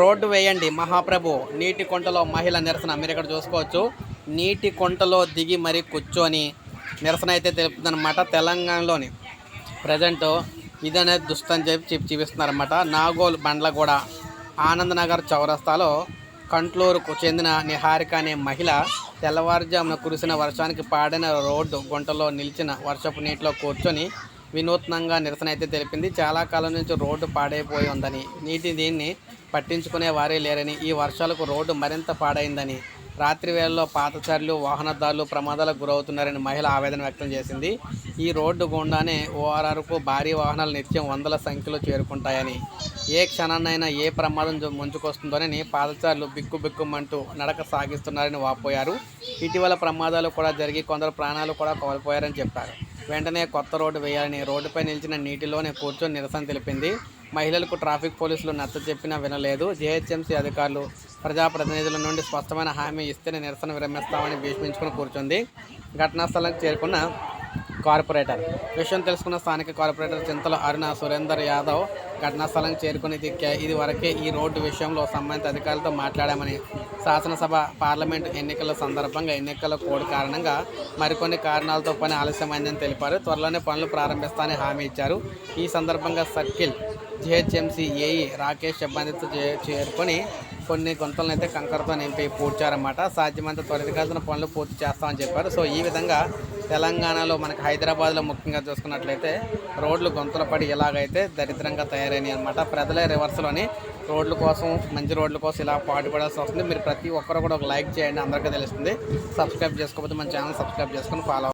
Road వేయండి మహాప్రభు. నీటి కొంటలో మహిళ నిరసన మీరు ఇక్కడ చూసుకోవచ్చు. నీటి కొంటలో దిగి మరీ కూర్చొని నిరసన అయితే తెలుపుతుందన్నమాట తెలంగాణలోని ప్రజెంట్. ఇదనే దుస్తని చెప్పి చెప్పి చూపిస్తున్నారన్నమాట. నాగోల్ బండ్లగూడ ఆనందనగర్ చౌరస్తాలో కంట్లూరుకు చెందిన నిహారిక అనే మహిళ తెల్లవారుజామున కురిసిన వర్షానికి పాడిన రోడ్డు గుంటలో నిలిచిన వర్షపు నీటిలో కూర్చొని వినూత్నంగా నిరసన అయితే తెలిపింది. చాలా కాలం నుంచి రోడ్డు పాడైపోయి ఉందని నీటి దీన్ని పట్టించుకునే వారే లేరని ఈ వర్షాలకు రోడ్డు మరింత పాడైందని రాత్రి వేళల్లో పాతచారులు వాహనదారులు ప్రమాదాలకు గురవుతున్నారని మహిళ ఆవేదన వ్యక్తం చేసింది. ఈ రోడ్డు గుండానే ఓఆర్ఆర్కు భారీ వాహనాలు నిత్యం వందల సంఖ్యలో చేరుకుంటాయని ఏ క్షణాన్నైనా ఏ ప్రమాదం ముంచుకొస్తుందోనని పాదచారులు బిక్కు బిక్కుమంటూ నడక సాగిస్తున్నారని వాపోయారు. ఇటీవల ప్రమాదాలు కూడా జరిగి కొందరు ప్రాణాలు కూడా కోల్పోయారని చెప్పారు. వెంటనే కొత్త రోడ్డు వేయాలని రోడ్డుపై నిలిచిన నీటిలోనే కూర్చొని నిరసన తెలిపింది. మహిళలకు ట్రాఫిక్ పోలీసులు నచ్చ చెప్పినా వినలేదు. జేహెచ్ఎంసీ అధికారులు ప్రజాప్రతినిధుల నుండి స్పష్టమైన హామీ ఇస్తేనే నిరసన విరమిస్తామని భీష్మించుకుని కూర్చుంది. ఘటనా స్థలానికి చేరుకున్న కార్పొరేటర్. విషయం తెలుసుకున్న స్థానిక కార్పొరేటర్ చింతల అరుణ సురేందర్ యాదవ్ ఘటనా స్థలానికి చేరుకుని ఇది ఇది వరకే ఈ రోడ్డు విషయంలో సంబంధిత అధికారులతో మాట్లాడామని శాసనసభ పార్లమెంట్ ఎన్నికల సందర్భంగా ఎన్నికల కోడ్ కారణంగా మరికొన్ని కారణాలతో పని ఆలస్యమైందని తెలిపారు. త్వరలోనే పనులు ప్రారంభిస్తానని హామీ ఇచ్చారు. ఈ సందర్భంగా సర్కిల్ జిహెచ్ఎంసీ ఏఈ రాకేష్ సిబ్బందితో చే- చేరుకొని కొన్ని గుంతలను అయితే కంకరతో నింపి పూడ్చారన్నమాట. సాధ్యమంత త్వరితగతిన పనులు పూర్తి చేస్తామని చెప్పారు. సో ఈ విధంగా తెలంగాణలో మనకి హైదరాబాద్లో ముఖ్యంగా చూసుకున్నట్లయితే రోడ్లు గుంతలు పడి ఇలాగైతే దరిద్రంగా తయారైనాయి అనమాట ప్రజలే రివర్స్లోని రోడ్ల కోసం మంచి రోడ్ల కోసం ఇలా పాటుపడాల్సి వస్తుంది. మీరు ప్రతి ఒక్కరు కూడా ఒక లైక్ చేయండి. అందరికీ తెలుస్తుంది. సబ్స్క్రైబ్ చేసుకోకపోతే మన ఛానల్ సబ్స్క్రైబ్ చేసుకొని ఫాలో